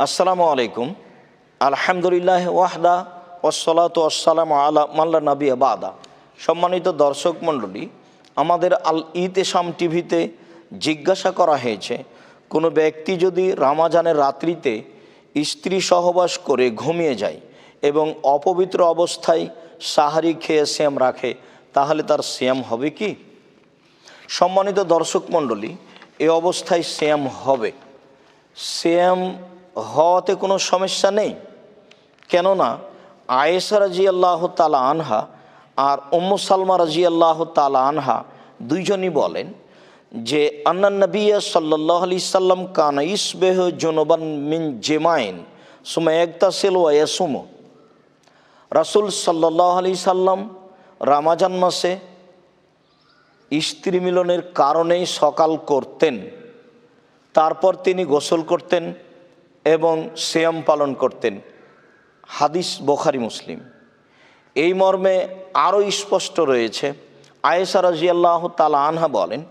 আসসালামু আলাইকুম। আলহামদুলিল্লাহ ওয়াহদা ওসলাত আসসালাম আলা মাল্লা নবী বাদা। সম্মানিত দর্শক মণ্ডলী, আমাদের আল ইতেসাম টিভিতে জিজ্ঞাসা করা হয়েছে, কোনো ব্যক্তি যদি রামাজানের রাত্রিতে স্ত্রী সহবাস করে ঘুমিয়ে যায় এবং অপবিত্র অবস্থায় সাহারি খেয়ে শ্যাম রাখে, তাহলে তার শ্যাম হবে কি? সম্মানিত দর্শক মণ্ডলী, এ অবস্থায় শ্যাম হবে। শ্যাম হওয়াতে কোনো সমস্যা নেই। কেননা আয়েসা রাজি আল্লাহ তালা আনহা আর উম্মু সালমা রাজি আল্লাহ তালা আনহা দুইজনই বলেন যে, আন্না নবিয়া সাল্লাহ আলি সাল্লাম কানা ইসবেহ জনবান মিন জেমাইন সুমা একতা সেল ওয়াসুমো রাসুল সাল্লাহ আলি সাল্লাম রামাজান মাসে স্ত্রী মিলনের কারণেই সকাল করতেন। তারপর তিনি গোসল করতেন। এবং শ্যাম পালন করতেন। হাদিস বোখারি মুসলিম। এই মর্মে আরও স্পষ্ট রয়েছে আয়েসা রাজিয়াল্লাহ তালা আনহা বলেন,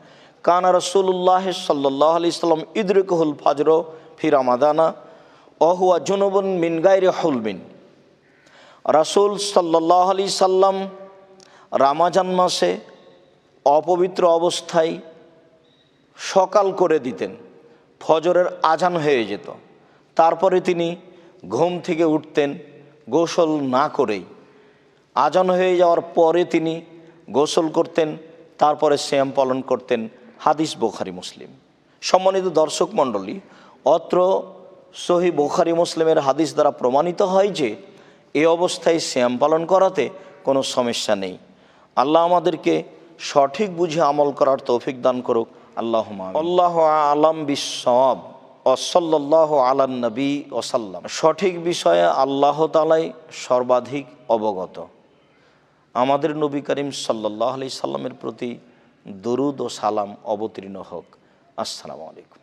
কানা রসুল্লাহ সাল্লাহ আলি সাল্লাম ইদরিকহুল ফাজর ফিরামাদানা অহুয়া জুনুবন মিন গাইরে হুলবিন রাসুল সাল্লাহ আলি সাল্লাম রামাজান মাসে অপবিত্র অবস্থায় সকাল করে দিতেন, ফজরের আজান হয়ে যেত। তারপরে তিনি ঘুম থেকে উঠতেন, গোসল না করেই। আজান হয়ে যাওয়ার পরে তিনি গোসল করতেন, তারপরে শ্যাম পালন করতেন, হাদিস বোখারি, মুসলিম। সম্মানিত দর্শক মণ্ডলী, অত্র সহি বোখারি, মুসলিমের হাদিস দ্বারা প্রমাণিত হয় যে, এ অবস্থায় শ্যাম পালন করাতে কোনো সমস্যা নেই। আল্লাহ আমাদেরকে সঠিক বুঝে আমল করার তৌফিক দান করুক। আল্লাহ আল্লাহ আলাম বিসব অসল্লাহ আলান নবী ওসাল্লাম সঠিক বিষয়ে আল্লাহ তালাই সর্বাধিক অবগত। আমাদের নবী করিম সাল্লাহ আলি সাল্লামের প্রতি দরুদ ও সালাম অবতীর্ণ হোক। আসসালামু আলাইকুম।